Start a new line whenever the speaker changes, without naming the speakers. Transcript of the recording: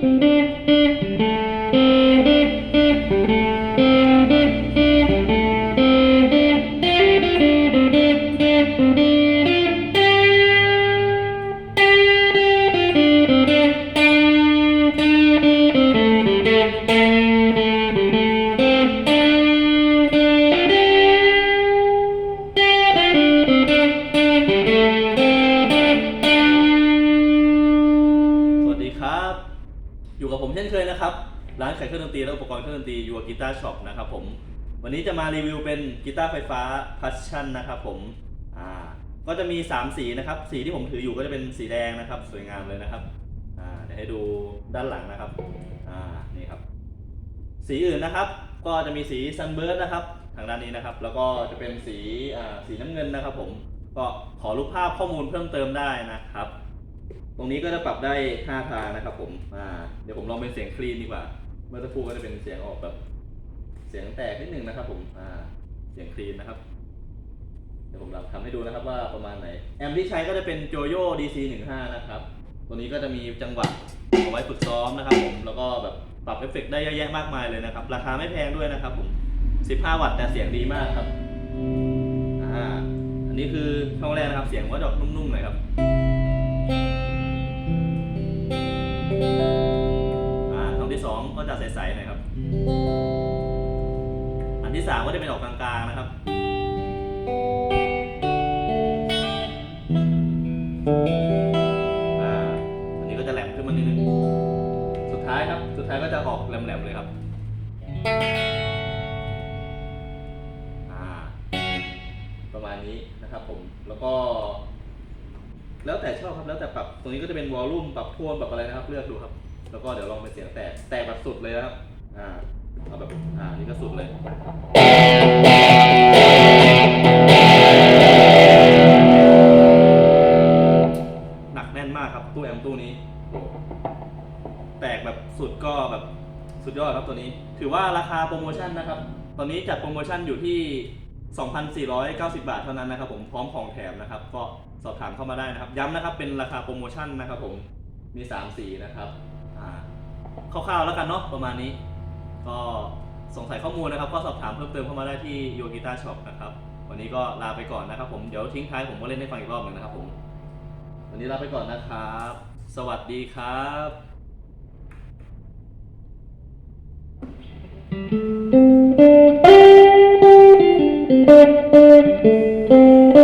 ส อยู่กับผมเช่นเคยนะครับ ร้านขายเครื่องดนตรีและอุปกรณ์เครื่องดนตรียูกีตาร์ช็อปนะครับผม วันนี้จะมารีวิวเป็นกีตาร์ไฟฟ้าพัชชั่นนะครับผมอ่าก็จะมี 3 สีนะครับ สีที่ผมถืออยู่ก็จะเป็นสีแดงนะครับ สวยงามเลยนะครับอ่าเดี๋ยวให้ดูด้านหลังนะครับอ่านี่ครับ สีอื่นนะครับ ก็จะมีสีซันเบิร์ดนะครับ ทางด้านนี้นะครับ แล้วก็จะเป็นสีอ่าสีน้ำเงินนะครับ ผมก็ขอรูปภาพข้อมูลเพิ่มเติมได้นะครับ ตรงนี้ก็จะปรับได้5ทางนะครับผมอ่าเดี๋ยวผมลองเป็นเสียงคลีนดีกว่า เมื่อสักครู่ก็จะเป็นเสียงออกแบบ เสียงแตกนิดนึงนะครับ ผมอ่าเสียงคลีนนะครับ เดี๋ยวผมลองทำให้ดูนะครับว่าประมาณไหน แอมที่ใช้ก็จะเป็น Joyo DC 15 นะครับ ตัวนี้ก็จะมีจังหวะเอาไว้ฝึกซ้อมนะครับ ผม แล้วก็แบบปรับเอฟเฟกต์ได้เยอะแยะมากมายเลยนะครับ ราคาไม่แพงด้วยนะครับ ผม 15 วัตต์แต่เสียงดีมากครับ อ่า อันนี้คือช่องแรกนะครับ เสียงว่าดอกนุ่มๆหน่อยครับ ที่สองก็จะใสๆหน่อยครับ อันที่สามก็จะเป็นออกกลางๆนะครับ อ่า อันนี้ก็จะแหลมขึ้นมานิดนึง สุดท้ายครับ สุดท้ายก็จะออกแหลมๆเลยครับอ่าประมาณนี้นะครับผม แล้วก็ แล้วแต่ชอบครับ แล้วแต่ปรับ ตรงนี้ก็จะเป็นวอลลุ่ม ปรับโทน ปรับอะไรนะครับ เลือกดูครับ แล้วก็เดี๋ยวลองเป็นเสียงแตกแตกแบบสุดเลยนะครับอ่าเอาแบบอ่านี่ก็สุดเลยหนักแน่นมากครับตู้แอมตู้นี้ แตกแบบสุดก็แบบสุดยอดครับตัวนี้ ถือว่าราคาโปรโมชั่นนะครับ ตอนนี้จัดโปรโมชั่นอยู่ที่ 2,490 บาทเท่านั้นนะครับผมพร้อมของแถมนะครับ ก็สอบถามเข้ามาได้นะครับ ย้ำนะครับเป็นราคาโปรโมชั่นนะครับผมมี 3 สีนะครับ คร่าวๆแล้วกันเนาะประมาณนี้ ก็สงสัยข้อมูลนะครับ ก็สอบถามเพิ่มเติมเข้ามาได้ที่โยกิต้าช็อปนะครับ วันนี้ก็ลาไปก่อนนะครับ ผมเดี๋ยวทิ้งท้ายผมก็เล่นให้ฟังอีกรอบหนึ่งนะครับผม วันนี้ลาไปก่อนนะครับ สวัสดีครับ
Thank you.